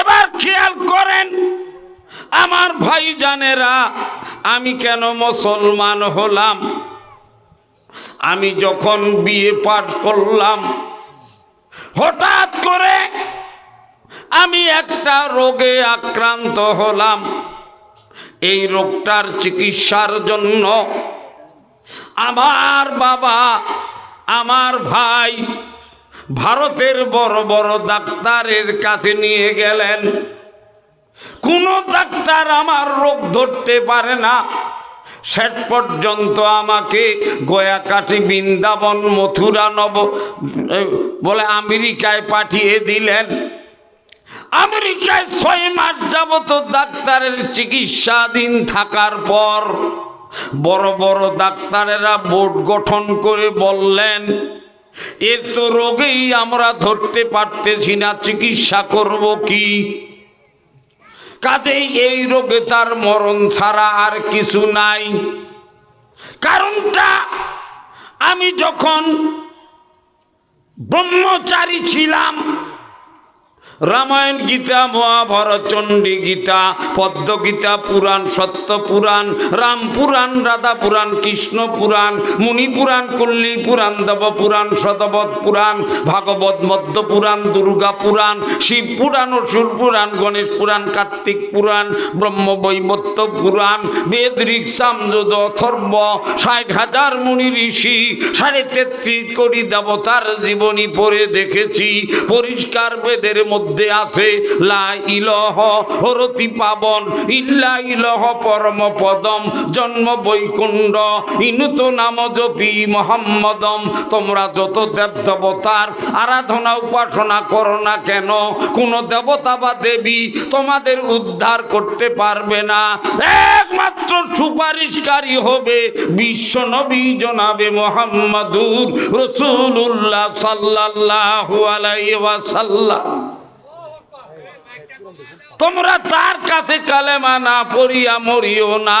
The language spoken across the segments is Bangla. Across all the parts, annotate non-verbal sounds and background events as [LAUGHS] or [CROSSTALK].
এবার খেয়াল করেন, আমার ভাই জানেরা আমি কেন মুসলমান হলাম? আমি যখন বিয়ে পাঠ করলাম, হঠাৎ করে আমি একটা রোগে আক্রান্ত হলাম। এই রোগটার চিকিৎসার জন্য আমার বাবা, আমার ভাই ভারতের বড় বড় ডাক্তারের কাছে নিয়ে গেলেন। কোনো ডাক্তার আমার রোগ ধরতে পারে না। শেষ পর্যন্ত আমাকে গয়াকাঠি বৃন্দাবন, মথুরা, নব বলে আমেরিকায় পাঠিয়ে দিলেন। আমেরিকায় ছয় মাস যাবত ডাক্তারের চিকিৎসাধীন থাকার পর বড় বড় ডাক্তারেরা বোর্ড গঠন করে বললেন এর তো রোগেই আমরা ধরতে পারতেছি না, চিকিৎসা করব কি? কাজেই এই রোগে তার মরণ ছাড়া আর কিছু নাই। কারণটা আমি যখন ব্রহ্মচারী ছিলাম রামায়ণ গীতা, মহাভারত, চণ্ডী গীতা, পদ্ম গীতা, পুরাণ, সত্য পুরাণ, রাম পুরাণ, রাধা পুরাণ, কৃষ্ণ পুরাণ, মুনি পুরাণ, কল্লী পুরাণ, দেব পুরাণ, শতবধ পুরাণ, ভাগবত মধ্য পুরাণ, দুর্গা পুরাণ, শিব পুরাণ, অসুর পুরাণ, গণেশ পুরাণ, কার্তিক পুরাণ, ব্রহ্ম বৈবত্য পুরাণ, বেদ, ঋক, সামযুদ, অথর্ব, ষাট হাজার মুনি ঋষি, সাড়ে তেত্রিশ কোটি দেবতার জীবনী পড়ে দেখেছি, পরিষ্কার বেদের মধ্যে আছে, লা ইলহ পাবন, ইল্লা পরম পদম, জন্ম বৈকুণ্ড ইনুত নাম জপি মোহাম্মদম। তোমরা যত দেব দেবতার আরাধনা উপাসনা করো না কেন, কোন দেবতা বা দেবী তোমাদের উদ্ধার করতে পারবে না। একমাত্র সুপারিশকারী হবে বিশ্ব নবী জনাবে মোহাম্মদুর রসুল্লাহ সাল্লাল্লাহু আলাইহি ওয়াসাল্লাম। তোমরা তার কাছে কালেমা না পড়িয়া মরিও না।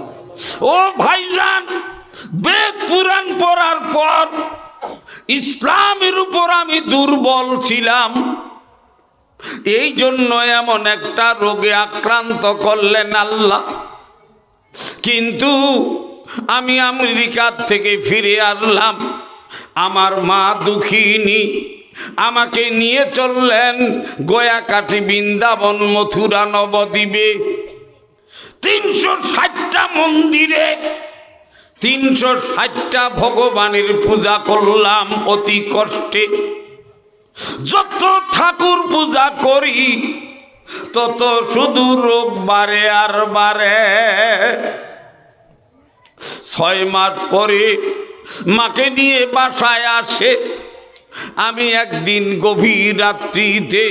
ও ভাইজান, বেদ পুরাণ পড়ার পর ইসলামের উপর আমি দুর্বল ছিলাম। এই জন্য এমন একটা রোগে আক্রান্ত করলেন আল্লাহ। কিন্তু আমি আমেরিকার থেকে ফিরে আসলাম। আমার মা দুঃখিনী আমাকে নিয়ে চললেন গয়াকাঠি বৃন্দাবন মথুরা নবদ্বীপে। তিনশো ষাটটা মন্দিরে, তিনশো ষাটটা ভগবানের পূজা করলাম অতি কষ্টে। যত ঠাকুর পূজা করি, তত শুধু রোগ বাড়ে আর বারে ছয় মাস পরে মাকে নিয়ে বাসায় আসে। আমি একদিন গভীর রাত্রিতে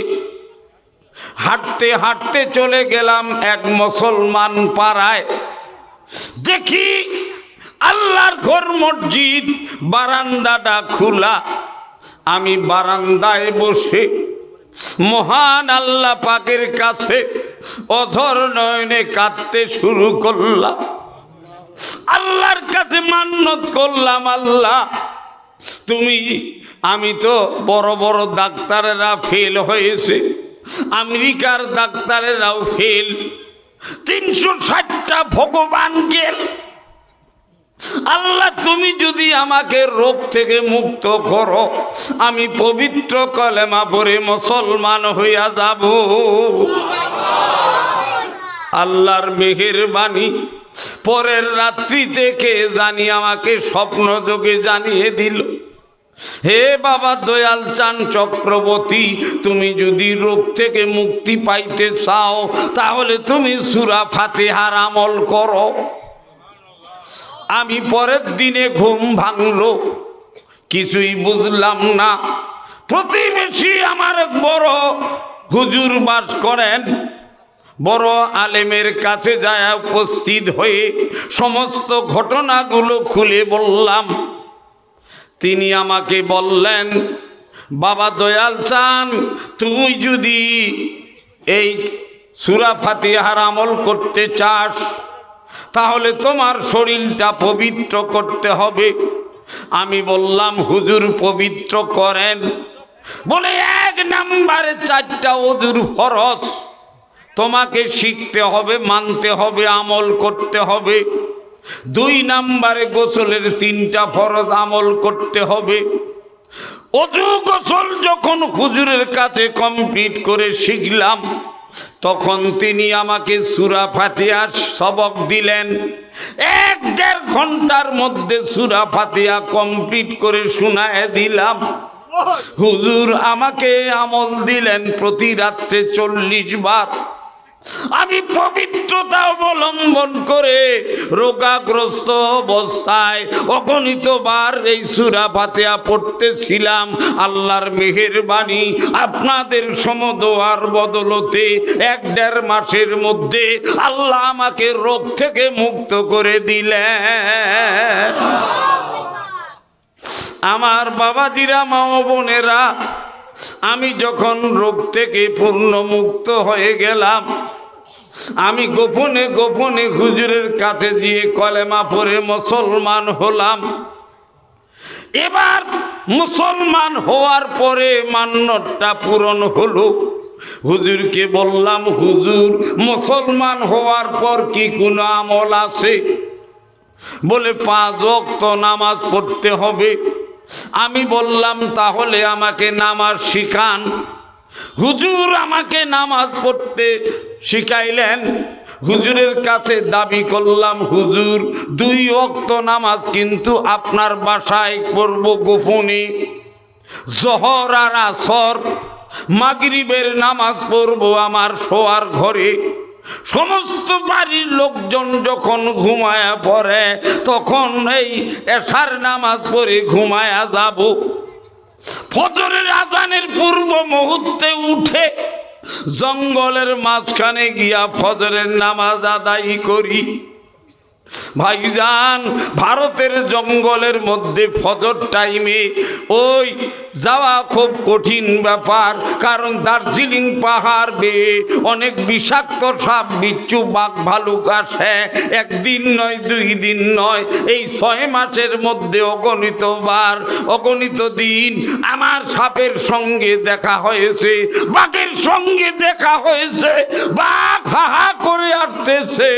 হাঁটতে হাঁটতে চলে গেলাম এক মুসলমান পাড়ায়। দেখি আল্লাহর ঘর মসজিদ, বারান্দাটা খোলা। আমি বারান্দায় বসে মহান আল্লাহ পাকের কাছে অধর নয়নে কাঁদতে শুরু করলাম। আল্লাহর কাছে মান্নত করলাম, আল্লাহ, তুমি, আমি তো বড় বড় ডাক্তারেরা ফেল হয়েছে। আমেরিকার ডাক্তারেরাও ফেল তিনশো ষাটটা ভগবান গেল। আল্লাহ, তুমি যদি আমাকে রোগ থেকে মুক্ত করো, আমি পবিত্র কলেমা পরে মুসলমান হইয়া যাব। আল্লাহর মেহেরবাণী পরের রাত্রি থেকে জানি আমাকে স্বপ্ন যোগে জানিয়ে দিল। হে বাবা দয়াল চান চক্রবর্তী, তুমি যদি রোগ থেকে মুক্তি পাইতে চাও, তাহলে তুমি সুরা ফাতেহার আমল করো। আমি পরের দিনে ঘুম ভাঙলো, কিছুই বুঝলাম না। প্রতিবেশী আমার বড় হুজুর বাস করেন, বড় আলেমের কাছে যায় উপস্থিত হয়ে সমস্ত ঘটনাগুলো খুলে বললাম। তিনি আমাকে বললেন, বাবা দয়াল চান, তুই যদি এই সুরা ফাতিহার আমল করতে চাস, তাহলে তোমার শরীরটা পবিত্র করতে হবে। আমি বললাম, হুজুর পবিত্র করেন। বলে, এক নাম্বারে চারটা অজুর ফরস তোমাকে শিখতে হবে, মানতে হবে, আমল করতে হবে। দুই নাম্বারে গোসলের তিনটা ফরজ আমল করতে হবে। অজু গোসল যখন হুজুরের কাছে কমপ্লিট করে শিখলাম, তখন তিনি আমাকে সুরা ফাতিহার সবক দিলেন। এক দেড় ঘণ্টার মধ্যে সুরা ফাতিহা কমপ্লিট করে শোনায় দিলাম। হুজুর আমাকে আমল দিলেন প্রতি রাত্রে চল্লিশ বার। আমি পবিত্রতা অবলম্বন করে রোগাগ্রস্ত অবস্থায় অগণিত বার এই সুরা ফাতেয়া পড়তেছিলাম। আল্লাহর মেহেরবাণী আপনাদের সমদোয়ার বদলতে এক দেড় মাসের মধ্যে আল্লাহ আমাকে রোগ থেকে মুক্ত করে দিলেন। আমার বাবাজিরা, মা বোনেরা আমি যখন রোগ থেকে পূর্ণ মুক্ত হয়ে গেলাম, আমি গোপনে গোপনে হুজুরের কাছে গিয়ে কলেমা পরে মুসলমান হলাম। এবার মুসলমান হওয়ার পরে মান্যটা পূরণ হলো। হুজুরকে বললাম, হুজুর, মুসলমান হওয়ার পর কি কোনো আমল আছে? বলে, পাঁচ অক্ত নামাজ পড়তে হবে। আমি বললাম, তাহলে আমাকে নামাজ শিখান। হুজুর আমাকে নামাজ পড়তে শিখাইলেন। হুজুরের কাছে দাবি করলাম, হুজুর, দুই অক্ত নামাজ কিন্তু আপনার বাসায় পড়ব গোপনে। জহর আর আসর, মাগরিবের নামাজ পড়ব আমার শোয়ার ঘরে। সমস্ত বাড়ির লোকজন যখন ঘুমায়া পড়ে, তখন এই এশার নামাজ পড়ে ঘুমায়া যাব। ফজরের আজানের পূর্ব মুহূর্তে উঠে জঙ্গলের মাঝখানে গিয়া ফজরের নামাজ আদায় করি। ভাইজান, ভারতের জঙ্গলের মধ্যে ফজর টাইমে ওই যাওয়া খুব কঠিন ব্যাপার। কারণ দার্জিলিং পাহাড় বেয়ে অনেক বিষাক্ত সাপ, বিচ্ছু, বাঘ, ভালুক আসে। একদিন নয়, দুই দিন নয়, এই ছয় মাসের মধ্যে অগণিত বার অগণিত দিন আমার সাপের সঙ্গে দেখা হয়েছে, বাঘের সঙ্গে দেখা হয়েছে, বাঘ হাহা করে আসতেছে।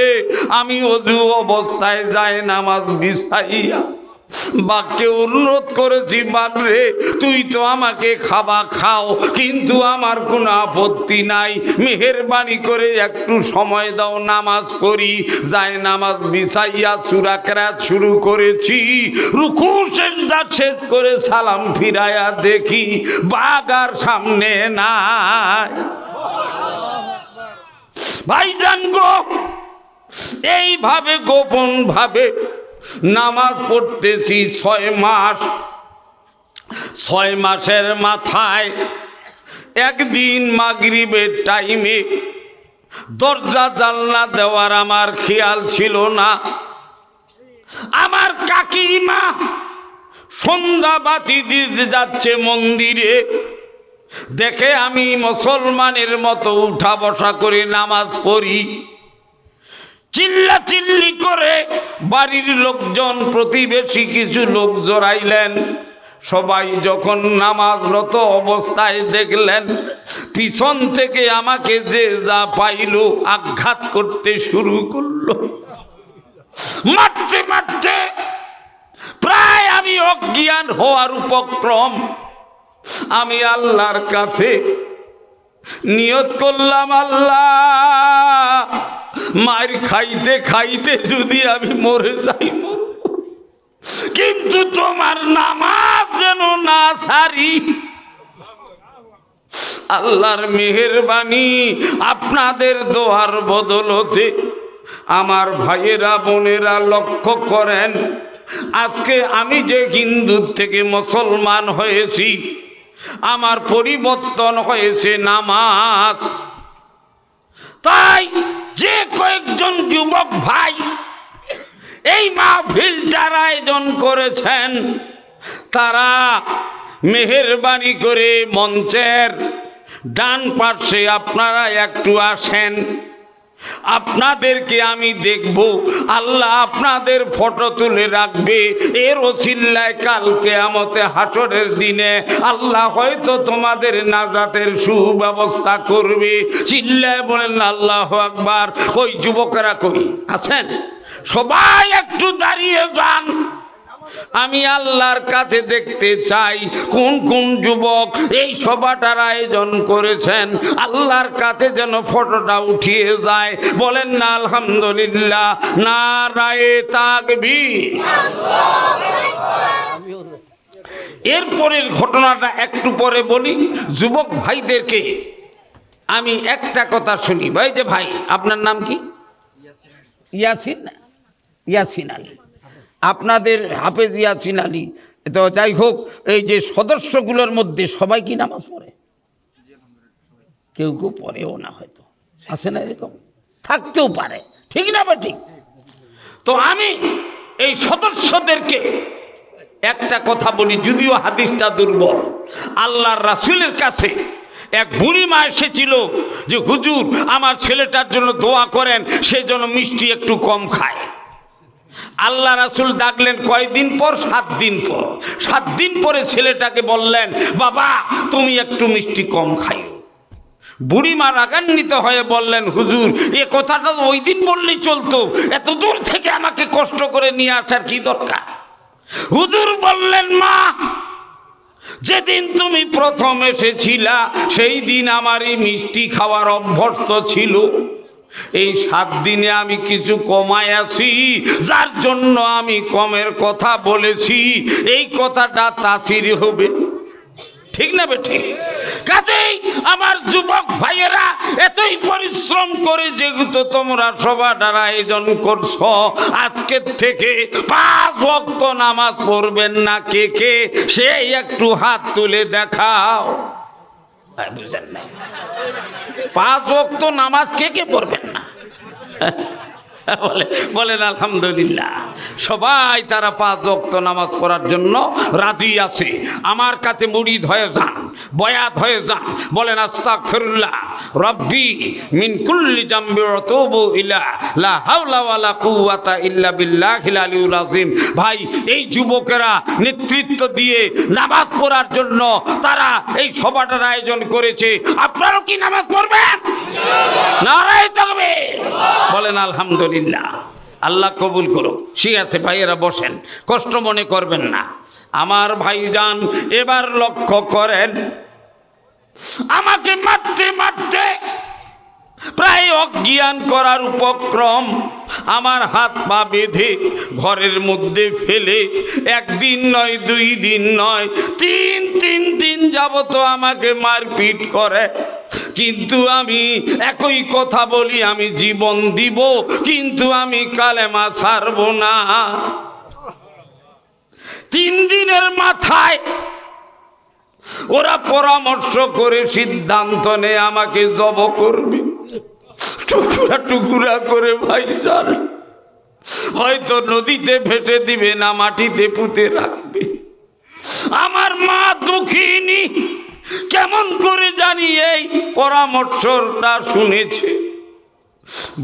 আমি অজু অবস্থায় যায় নামাজ বিছাইয়া। বাঘকে অনুরোধ করেছি বাঘ রে, তুই তো আমাকে খাবা খাও, কিন্তু আমার কোনো আপত্তি নাই। মেহেরবানি করে একটু সময় দাও, নামাজ পড়ি। যায় নামাজ বিছাইয়া সুরাকরাত শুরু করেছি। রুকু শেষ শেষ করে সালাম ফিরাইয়া দেখি, বাঘ আর সামনে নাই। ভাইজান গো এইভাবে গোপন ভাবে নামাজ পড়তেছি ছয় মাস। ছয় মাসের মাথায় একদিন মাগরিবের টাইমে দরজা জানলা দেওয়ার আমার খেয়াল ছিল না। আমার কাকিমা সন্ধ্যা বাতি দিতে যাচ্ছে মন্দিরে। দেখে আমি মুসলমানের মতো উঠা বসা করে নামাজ পড়ি। চিল্লা চিল্লি করে বাড়ির লোকজন, প্রতিবেশী কিছু লোক জড়াইলেন। সবাই যখন নামাজরত অবস্থায় দেখলেন, পিছন থেকে আমাকে যে যা পাইল আঘাত করতে শুরু করল। মারতে মারতে প্রায় আমি অজ্ঞান হওয়ার উপক্রম। আমি আল্লাহর কাছে নিয়ত করলাম, আল্লাহ মার খাইতে খাইতে যদি আমি মরে যাই কিন্তু তোমার নামাজ যেন না সারি। আল্লাহর মেহেরবানি আপনাদের দোয়ার বদলতে আমার ভাইয়েরা, বোনেরা লক্ষ্য করেন, আজকে আমি যে হিন্দুর থেকে মুসলমান হয়েছি, আমার পরিবর্তন হয়েছে নামাজ। তাই যে কয়েকজন যুবক ভাই এই মাহফিলটার আয়োজন করেছেন, তারা মেহেরবানি করে মঞ্চের ডান পার্শ্বে আপনারা একটু আসেন। আপনাদেরকে আমি দেখব, আল্লাহ আপনাদের ফটো তুলে রাখবে। এর ওসিল্লায় কালকে আমতে হাসরের দিনে আল্লাহ হয়তো তোমাদের নাজাতের সুব্যবস্থা করবে। চিল্লায় বলেন, আল্লাহ আকবার। কই, যুবকেরা কই? আছেন? সবাই একটু দাঁড়িয়ে যান। আমি আল্লাহর কাছে দেখতে চাই কোন কোন যুবক এই সভাটার আয়োজন করেছেন আল্লাহর কাছে যেন ফটোটা উঠিয়ে যায়। বলেন না আলহামদুলিল্লাহ না রায়ে তাকবি এরপরের ঘটনাটা একটু পরে বলি যুবক ভাইদেরকে আমি একটা কথা শুনি। ভাই যে ভাই আপনার নাম কি? ইয়াসিন? ইয়াসিন আলী। আপনাদের হাফেজ ইয়াসিন আলী। তো যাই হোক এই যে সদস্যগুলোর মধ্যে সবাই কি নামাজ পড়ে? কেউ কেউ পড়েও না হয়তো। আছে না এরকম? থাকতেও পারে। ঠিক না বা ঠিক? তো আমি এই সদস্যদেরকে একটা কথা বলি, যদিও হাদিসটা দুর্বল। আল্লাহর রাসুলের কাছে এক বুড়ি মা এসেছিল যে, হুজুর, আমার ছেলেটার জন্য দোয়া করেন, সে যেন মিষ্টি একটু কম খায়। আল্লাহ রাসুল ডাকলেন কয়দিন পর? সাত দিন পর। সাত দিন পরে ছেলেটাকে বললেন, বাবা, তুমি একটু মিষ্টি কম খাইও। বুড়িমা রাগান্বিত হয়ে বললেন, হুজুর, এ কথাটা ওই দিন বললেই চলতো। এত দূর থেকে আমাকে কষ্ট করে নিয়ে আসার কি দরকার? হুজুর বললেন, মা, যেদিন তুমি প্রথম এসেছিলা, সেই দিন আমারই মিষ্টি খাওয়ার অভ্যস্ত ছিল। এই সাত দিনে আমি কিছু কমায় আছি, যার জন্য আমি কমের কথা বলেছি। এই কথাটা তাসির হবে। ঠিক না বেঠে কাজেই আমার যুবক ভাইয়েরা, এতই পরিশ্রম করে যেহেতু তোমরা সবাটার আয়োজন করছ আজকের থেকে পাঁচ ভক্ত নামাজ পড়বেন না কে কে, সেই একটু হাত তুলে দেখাও। বুঝেন না। পাঁচ ভক্ত নামাজ কে কে পড়বেন না? [LAUGHS] বলে, বলেন, আলহামদুলিল্লাহ, সবাই তারা পাঁচ ওয়াক্ত নামাজ পড়ার জন্য রাজি আছে। আমার কাছে মুড়িদ হয়ে যান, বয়াত হয়ে যান, বলেন আস্তাক ফিরুল্লাহ রব্বি মিন কুল্লি ইলা, লা হাওলা ওয়ালা কুওয়াতা ইল্লা ভাই, এই যুবকেরা নেতৃত্ব দিয়ে নামাজ পড়ার জন্য তারা এই সভাটার আয়োজন করেছে। আপনারাও কি নামাজ পড়বেন? নারায় থাকবে বলেন, আলহামদুলিল্লাহ। আল্লাহ কবুল করুক। ঠিক আছে, ভাইয়েরা, বসেন। কষ্ট মনে করবেন না। আমার ভাইজান এবার লক্ষ্য করেন। আমাকে মারতে মারতে প্রায় অজ্ঞান করার উপক্রম আমার হাত পা বেঁধে ঘরের মধ্যে ফেলে, একদিন নয়, দুই দিন নয়, তিন তিন দিন যাবত আমাকে মারপিট করে। কিন্তু আমি একই কথা বলি, আমি জীবন দিব, কিন্তু আমি কালেমা ছাড়ব না। তিন দিনের মাথায় ওরা পরামর্শ করে সিদ্ধান্ত নেয়, আমাকে জব করবে। টুকরা টুকরা করে ভাই ভাইজান হয়তো নদীতে ফেটে দিবে না মাটিতে পুঁতে রাখবে। আমার মা দুঃখিনী, কেমন করে জানি এই পরামর্শটা শুনেছে।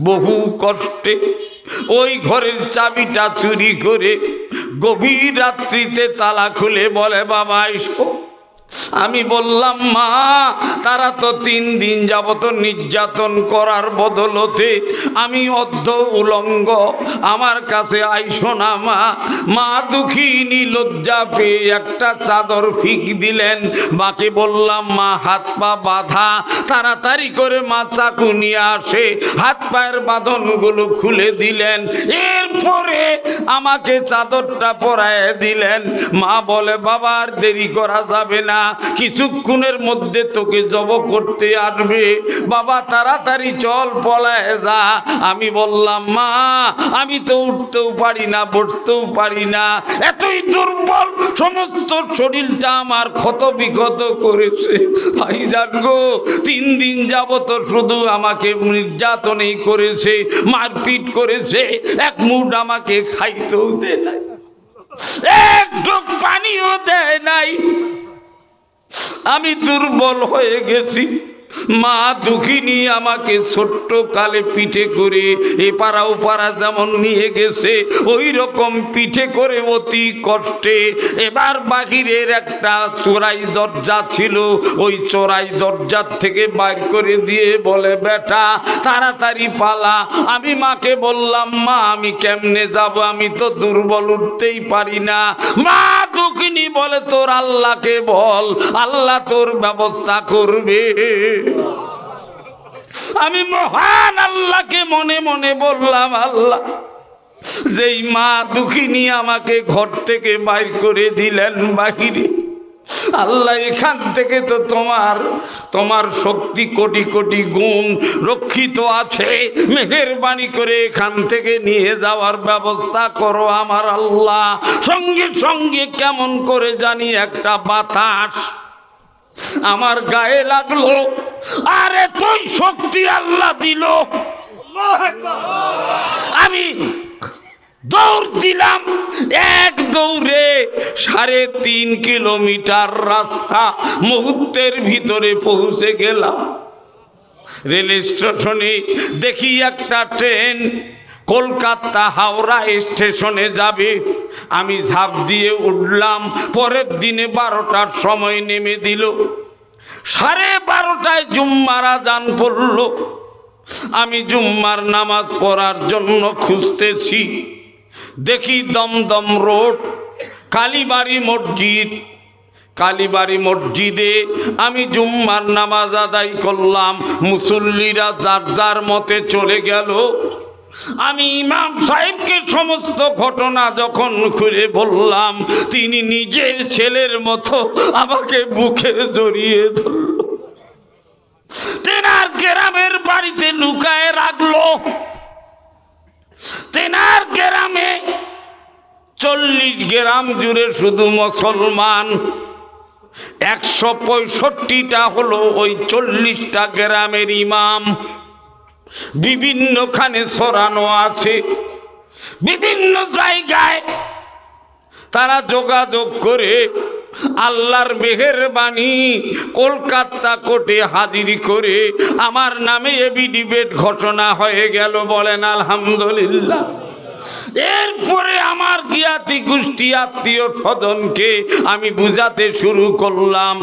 বহু কষ্টে ওই ঘরের চাবিটা চুরি করে গভীর রাত্রিতে তালা খুলে বলে, বাবা, এসো। আমি বললাম, মা, তারা তো তিন দিন যাবত নির্যাতন করার বদলতে আমি অর্ধ উলঙ্গ। আমার কাছে আইসো না, মা। মা দুঃখিনী লজ্জা পেয়ে একটা চাদর ফিক দিলেন। বাকি বললাম, মা, হাত পা বাঁধা, তাড়াতাড়ি করে মা চাকু নিয়ে আসে। হাত পায়ের বাঁধনগুলো খুলে দিলেন। এরপরে আমাকে চাদরটা পরায় দিলেন। মা বলে বাবার দেরি করা যাবে না। না কিছুক্ষণের মধ্যে তোকে জব করতে আসবে। বাবা, তাড়াতাড়ি চল, পলায় যা। আমি বললাম, মা, আমি তো উঠতেও পারি না, বসতেও পারি না। এতই দুর্বল, সমস্ত শরীরটা আমার ক্ষত বিক্ষত করেছে। ভাই গো, তিন দিন যাবত শুধু আমাকে নির্যাতনই করেছে, মারপিট করেছে। এক মুঠ আমাকে খাইতেও দে নাই। একটু পানিও দেয় নাই। আমি দুর্বল হয়ে গেছি। মা দুঃখিনী আমাকে ছোট্ট কালে পিঠে করে এপাড়া ওপাড়া যেমন নিয়ে গেছে ওই রকম পিঠে করে অতি কষ্টে। এবার বাহিরের একটা চোরাই দরজা ছিল, ওই চোরাই দরজার থেকে বাইর করে দিয়ে বলে, বেটা, তাড়াতাড়ি পালা। আমি মাকে বললাম, মা, আমি কেমনে যাব? আমি তো দুর্বল, উঠতেই পারি না। মা দুঃখিনী বলে, তোর আল্লাহকে বল, আল্লাহ তোর ব্যবস্থা করবে। আমি মহান আল্লাহকে মনে মনে বললাম, আল্লাহ, যেই মা দুঃখিনী আমাকে ঘর থেকে বাইর করে দিলেন বাহিরে, আল্লাহ, এখান থেকে তো তোমার তোমার শক্তি কোটি কোটি গুণ রক্ষিত আছে। মেহেরবানি করে এখান থেকে নিয়ে যাওয়ার ব্যবস্থা করো আমার আল্লাহ। সঙ্গে সঙ্গে কেমন করে জানি একটা বাতাস আমার গায়ে লাগল। আরে তুই শক্তি আল্লাহ দিল। আমি দৌড় দিলাম এক দৌড়ে সাড়ে তিন কিলোমিটার রাস্তা মুহূর্তের ভিতরে পৌঁছে গেলাম। রেল স্টেশনে দেখি একটা ট্রেন কলকাতা হাওড়া স্টেশনে যাবে। আমি ঝাঁপ দিয়ে উঠলাম পরের দিনে বারোটার সময় নেমে দিল। সাড়ে বারোটায় জুম্মারা যান পড়ল। আমি জুম্মার নামাজ পড়ার জন্য খুঁজতেছি। দেখি দমদম রোড, কালীবাড়ি মসজিদ। কালীবাড়ি মসজিদে আমি জুম্মার নামাজ আদায় করলাম। মুসল্লিরা যার যার মতে চলে গেল। আমি ইমাম সাহেবকে সমস্ত ঘটনা যখন খুলে বললাম, তিনি নিজের ছেলের মতো আমাকে বুকে জড়িয়ে ধরল। তেনার গ্রামের বাড়িতে লুকায় রাখল। তেনার গ্রামে চল্লিশ গ্রাম জুড়ে শুধু মুসলমান। একশো পঁয়ষট্টিটা হলো ওই চল্লিশটা গ্রামের ইমাম। বিভিন্নখানে সরানো আছে। বিভিন্ন জায়গায় তারা যোগাযোগ করে আল্লাহর মেহেরবাণী কলকাতা কোর্টে হাজির করে আমার নামে এবি ডিবেট ঘটনা হয়ে গেল বলেন আলহামদুলিল্লাহ। এরপরে আমার জ্ঞাতি গোষ্ঠী আত্মীয় স্বজনকে আমি বুঝাতে শুরু করলাম,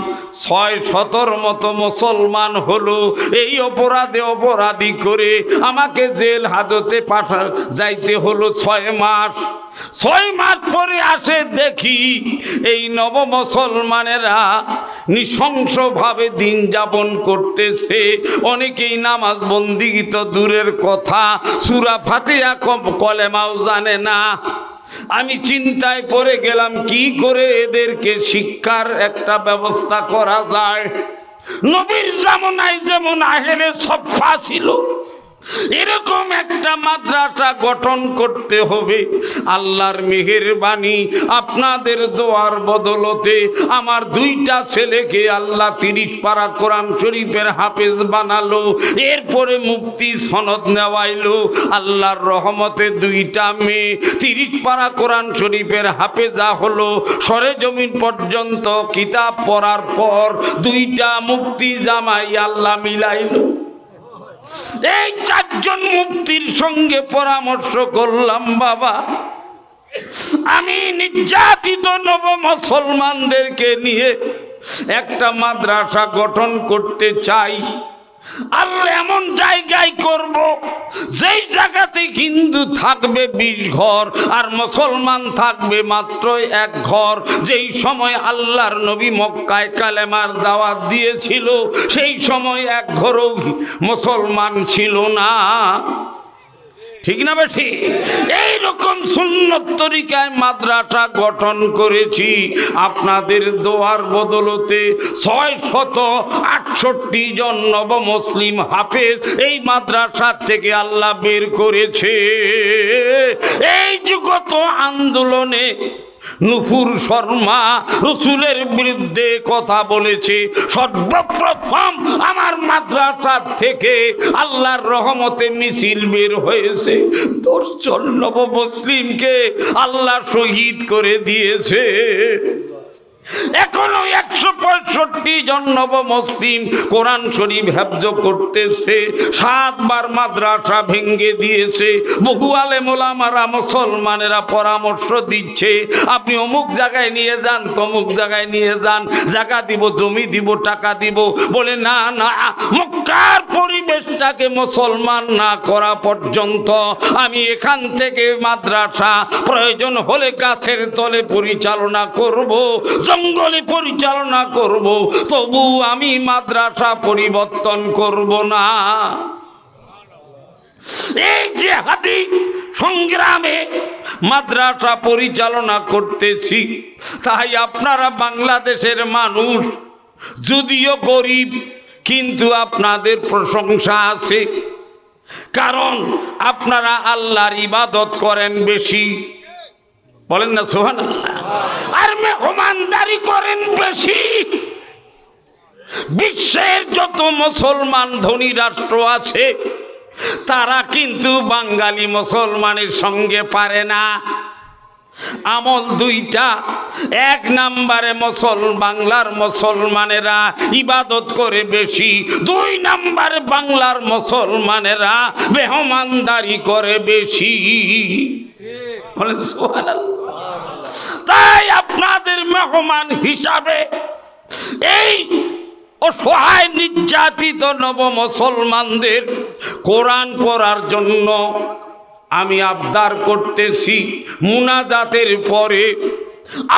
ছয় শতর মতো মুসলমান হলো। এই অপরাধে অপরাধী করে আমাকে জেল হাজতে পাঠা যাইতে হলো ছয় মাস। ছয় মাস পরে আসে দেখি এই নব মুসলমানেরা নৃশংসভাবে দিন যাপন করতেছে। অনেকেই নামাজ বন্দি তো দূরের কথা। সুরা ফাতেয়া কলেমাও জানে না। আমি চিন্তায় পড়ে গেলাম, কি করে এদেরকে শিক্ষার একটা ব্যবস্থা করা যায়? নবীর জামনায় যেমন আহেরে সফা ছিল এরকম একটা মাদ্রাসা গঠন করতে হবে। আল্লাহর মেহেরবাণী আপনাদের দোয়ার বদলতে আমার দুইটা ছেলেকে আল্লাহ তিরিশ পারা কোরআন শরীফের হাফেজ বানালো, এরপরে মুক্তি সনদ নেওয়াইলো। আল্লাহর রহমতে দুইটা মেয়ে তিরিশ পারা কোরআন শরীফের হাফেজা হলো। সরে জমিন পর্যন্ত কিতাব পড়ার পর দুইটা মুক্তি জামাই আল্লাহ মিলাইলো। এই চারজন মুক্তির সঙ্গে পরামর্শ করলাম, বাবা। আমি নির্যাতিত নব মুসলমানদেরকে নিয়ে একটা মাদ্রাসা গঠন করতে চাই। আল্লাহ এমন জায়গায় করব, যেই জায়গাতে হিন্দু থাকবে বিশ ঘর আর মুসলমান থাকবে মাত্র এক ঘর, যেই সময় আল্লাহর নবী মক্কায় কালেমার দাওয়াত দিয়েছিল, সেই সময় এক ঘরও মুসলমান ছিল না। ঠিক না বেঠি এইরকম সুন্নত তরিকায় মাদ্রাটা গঠন করেছি, আপনাদের দোয়ার বদলতে ছয় শত আটষট্টি জন নব মুসলিম হাফেজ এই মাদ্রাসার থেকে আল্লাহ বের করেছে। এই যুগত আন্দোলনে নুপুর শর্মা রসুলের বিরুদ্ধে কথা বলেছে, সর্বপ্রথম আমার মাদ্রাসার থেকে আল্লাহর রহমতে মিছিল বের হয়েছে। দশজন নব মুসলিমকে আল্লাহ শহীদ করে দিয়েছে। এখনও একশো পঁয়ষট্টি জন নব মুসলিম কোরআন শরীফ হেফজ করতেছে, সাতবার মাদ্রাসা ভেঙ্গে দিয়েছে, বহু আলেমোলামারা মুসলমানেরা পরামর্শ দিচ্ছে, আপনি অমুক জায়গায় নিয়ে যান, তমুক জায়গায় নিয়ে যান, জায়গা দিব, জমি দিব, টাকা দিব, বলে না না, মক্কার পরিবেশটাকে মুসলমান না করা পর্যন্ত আমি এখান থেকে মাদ্রাসা প্রয়োজন হলে গাছের তলে পরিচালনা করব জঙ্গলে পরিচালনা করব, তবু আমি মাদ্রাসা পরিবর্তন করব না। এই যে হাতি সংগ্রামে মাদ্রাসা পরিচালনা করতেছি, তাই আপনারা বাংলাদেশের মানুষ, যদিও গরিব, কিন্তু আপনাদের প্রশংসা আছে। কারণ আপনারা আল্লাহর ইবাদত করেন বেশি। বলেন না সোহান আর মেহমানদারি করেন বেশি। বিশ্বের যত মুসলমান ধনী রাষ্ট্র আছে, তারা কিন্তু বাঙালি মুসলমানের সঙ্গে পারে না। আমল দুইটা, এক নাম্বারে মুসল, বাংলার মুসলমানেরা ইবাদত করে বেশি, দুই নাম্বারে বাংলার মুসলমানেরা বেহমানদারি করে বেশি। বলেন, সুবহানাল্লাহ। তাই আপনাদের মেহমান হিসাবে এই অসহায় নির্যাতিত নব মুসলমানদের কোরআন পড়ার জন্য আমি আবদার করতেছি মুনাজাতের পরে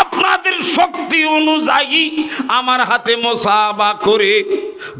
আপনাদের শক্তি অনুযায়ী আমার হাতে মোসাবা করে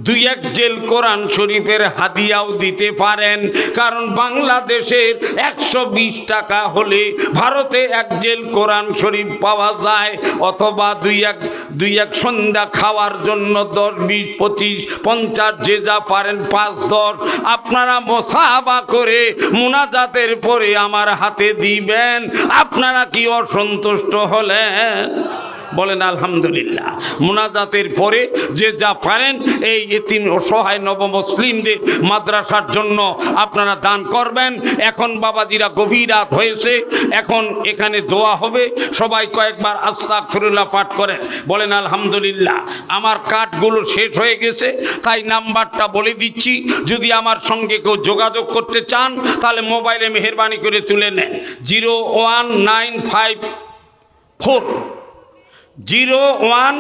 দুই এক জেল কোরআন শরীফের হাদিয়াও দিতে পারেন। কারণ বাংলাদেশের একশো বিশ টাকা হলে ভারতে এক জেল কোরআন শরীফ পাওয়া যায়, অথবা দুই এক দুই এক সন্ধ্যা খাওয়ার জন্য দশ, বিশ, পঁচিশ, পঞ্চাশ, যে যা পারেন পাঁচ, দশ। আপনারা মোসাবা করে মুনাজাতের পরে আমার হাতে দিবেন। আপনারা কি অসন্তুষ্ট হলেন বলেন, আলহামদুলিল্লাহ। মোনাজাতের পরে যে যা পারেন, এই এতিম অসহায় নব মুসলিমদের মাদ্রাসার জন্য আপনারা দান করবেন। এখন বাবাজিরা গভীর রাত হয়েছে, এখন এখানে দোয়া হবে। সবাই কয়েকবার আস্তাক ফিরুল্লাহ পাঠ করেন। বলেন, আলহামদুলিল্লাহ, আমার কার্ডগুলো শেষ হয়ে গেছে, তাই নাম্বারটা বলে দিচ্ছি। যদি আমার সঙ্গে কেউ যোগাযোগ করতে চান, তাহলে মোবাইলে মেহরবানি করে তুলে নেন। Zero one nine five four, zero one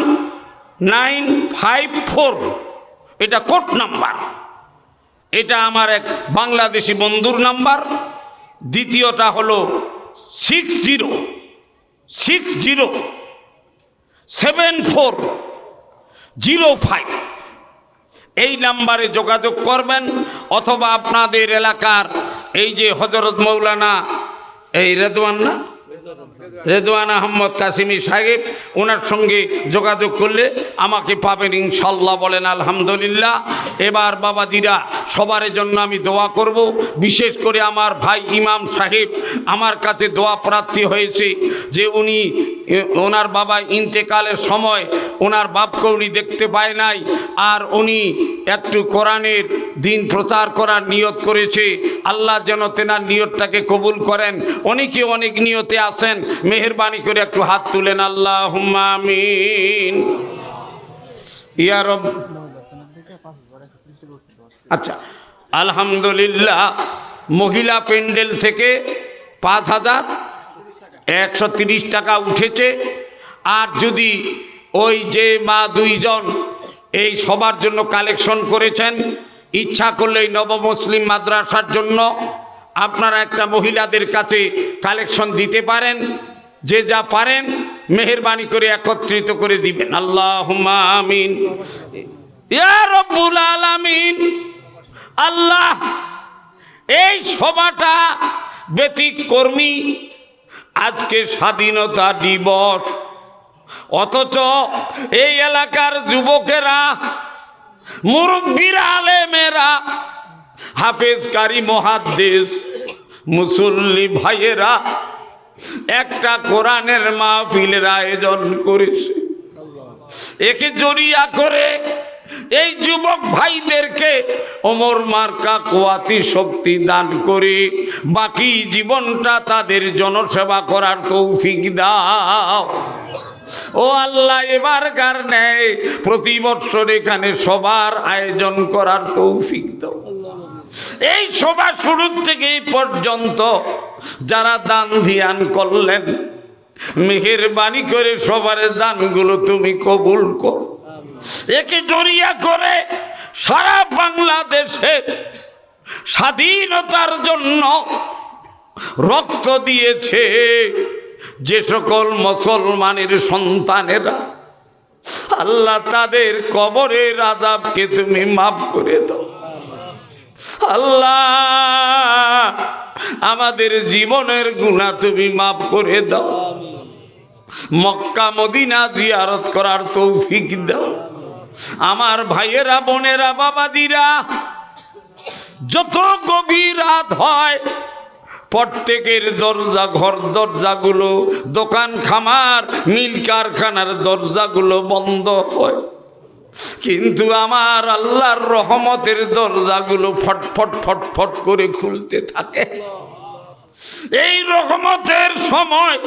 nine five four, এটা কোড নাম্বার। এটা আমার এক বাংলাদেশি বন্ধুর নাম্বার। দ্বিতীয়টা হলো six zero six zero, seven four, zero five. এই নাম্বারে যোগাযোগ করবেন, অথবা আপনাদের এলাকার এই যে হজরত মৌলানা, এই রেদওয়ান না? রেদওয়ান আহমদ কাসিমি সাহেব, ওনার সঙ্গে যোগাযোগ করলে আমাকে পাবেন ইনশাল্লাহ বলেন আলহামদুলিল্লাহ। এবার বাবাজিরা, সবার জন্য আমি দোয়া করব। বিশেষ করে আমার ভাই ইমাম সাহেব, আমার কাছে দোয়া প্রার্থী হয়েছে যে উনি ওনার বাবা ইন্তেকালের সময় ওনার বাপকে উনি দেখতে পায় নাই, আর উনি একটু কোরআনের দিন প্রচার করার নিয়ত করেছে। আল্লাহ যেন তেনার নিয়তটাকে কবুল করেন। অনেকে অনেক নিয়তে আসেন মেহরবানি করে একটু হাত তুলেন আল্লাহ আমিন। ইয়া রব আচ্ছা আলহামদুলিল্লাহ, মহিলা প্যান্ডেল থেকে পাঁচ হাজার একশো টাকা উঠেছে। আর যদি ওই যে মা দুইজন এই সবার জন্য কালেকশন করেছেন, ইচ্ছা করলে এই নব মুসলিম মাদ্রাসার জন্য আপনারা একটা মহিলাদের কাছে কালেকশন দিতে পারেন, যে যা পারেন মেহরবানি করে একত্রিত করে দিবেন। আল্লাহ আমিন। আল্লাহ, এই সভাটা ব্যতিক্রমী। আজকে স্বাধীনতা দিবস। অথচ এই এলাকার যুবকেরা, মুরব্বীরা আলেমেরা হাফেজ কারি মহাদ্দেশ, মুসল্লি ভাইয়েরা, একটা কোরআনের মাহফিলের আয়োজন করেছে। একে জড়িয়া করে এই যুবক ভাইদেরকে ওমর মার্কা কোয়াতি শক্তি দান করে বাকি জীবনটা তাদের জনসেবা করার তৌফিক দাও। ও আল্লাহ, এবার কার নেয় প্রতি বছর এখানে সবার আয়োজন করার তৌফিক দাও। এই সভা শুরুর থেকে পর্যন্ত যারা দান ধিয়ান করলেন, মেহেরবানি করে সবার দানগুলো তুমি কবুল করো। একে জড়িয়া করে সারা বাংলাদেশে স্বাধীনতার জন্য রক্ত দিয়েছে যে সকল মুসলমানের সন্তানেরা। আল্লাহ তাদের কবরের আজাবকে তুমি মাফ করে দাও। আল্লাহ, আমাদের জীবনের গুণা তুমি মাফ করে দাও। মক্কা, মদিনা জিয়ারত করার তৌফিক দাও। আমার ভাইয়েরা, বোনেরা বাবাদিরা যত গভীর রাত হয়, প্রত্যেকের দরজা ঘর, দরজাগুলো, দোকান খামার, মিল কারখানার দরজাগুলো বন্ধ হয়। কিন্তু আমার আল্লাহর রহমতের দরজাগুলো ফটফট ফটফট করে খুলতে থাকে। এই রহমতের সময়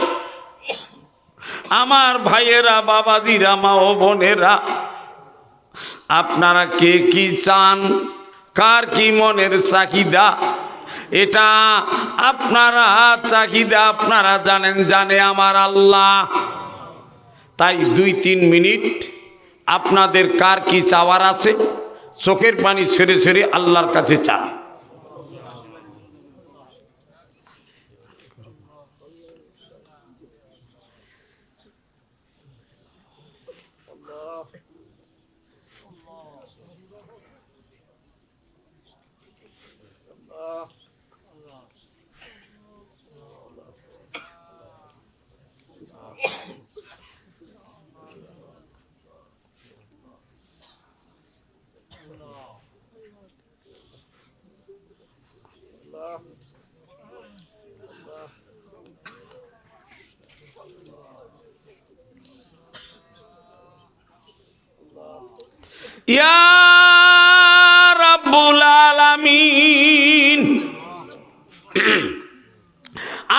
আমার ভাইয়েরা, বাবাজিরা, মা ও বোনেরা, আপনারা কে কি চান? কার কি মনের চাহিদা? এটা আপনারা চাহিদা আপনারা জানেন, জানে আমার আল্লাহ। তাই দুই, তিন মিনিট আপনাদের কার কি চাওয়ার আছে? চোখের পানি ছেড়ে ছেড়ে আল্লাহর কাছে চান।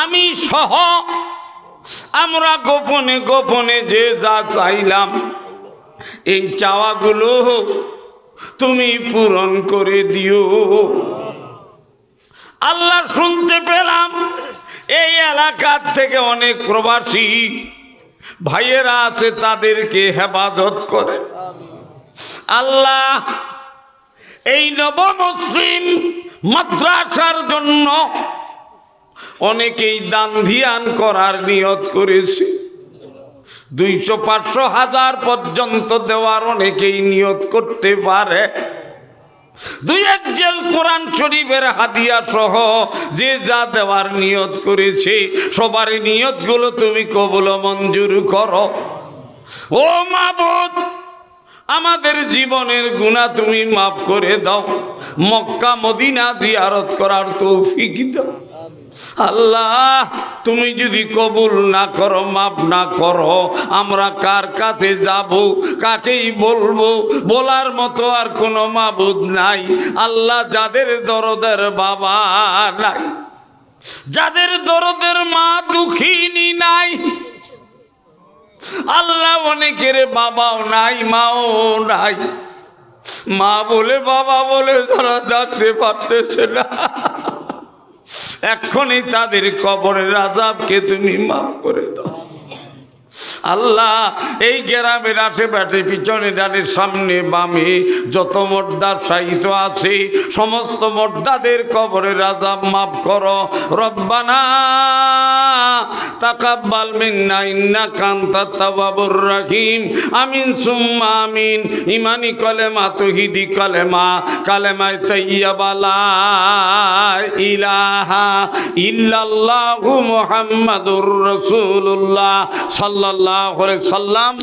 আমি সহ আমরা গোপনে গোপনে যে যা চাইলাম, এই চাওয়াগুলো তুমি পূরণ করে দিও। আল্লাহ শুনতে পেলাম, এই এলাকার থেকে অনেক প্রবাসী ভাইয়েরা আছে, তাদেরকে হেফাজত করেন। আল্লাহ, এই নব মুসলিম মাদ্রাসার জন্য অনেকেই দান ধিয়ান করার নিয়ত করেছে। দুইশো পাঁচশো হাজার পর্যন্ত দেওয়ার অনেকেই নিয়ত করতে পারে। দুই এক জেল কোরআন শরীফের হাদিয়া সহ যে যা দেওয়ার নিয়ত করেছে, সবার নিয়তগুলো তুমি কবল মঞ্জুর করো। ও মাবুদ আমাদের জীবনের গুণা তুমি মাফ করে দাও। মক্কা, মদিনা জিয়ারত করার তৌফিক দাও। আল্লাহ, তুমি যদি কবুল না করো, মাফ না করো, আমরা কার কাছে যাব, কাকেই বলব, বলার মতো আর কোনো মাবুদ নাই। আল্লাহ, যাদের দরদের বাবা নাই, যাদের দরদের মা দুঃখিনী নাই আল্লাহ অনেকের বাবাও নাই, মাও নাই। মা বলে, বাবা বলে, তারা যাতে পারতেছে না। এক্ষুনি তাদের কবরের আজাবকে তুমি মাফ করে দাও। আল্লাহ, এই গ্রামের আশেপাশে পিছনে ডানের সামনে বামে যত মর্দা সাহিত্য আছে, সমস্ত মর্দাদের কবরে আজাব মাফ করো। রব্বানা তাকাব্বাল মিন্না, ইন্নাকা আনতাত তাওয়াবুর রহিম। আমিন, সুম্মা আমিন। ইমানি কলেমা, তৌহিদি কলেমা। কালেমায় তাইয়্যিবা, লা ইলাহা ইল্লাল্লাহু মুহাম্মাদুর রাসূলুল্লাহ সাল্লাল্লাহু সাল্লাম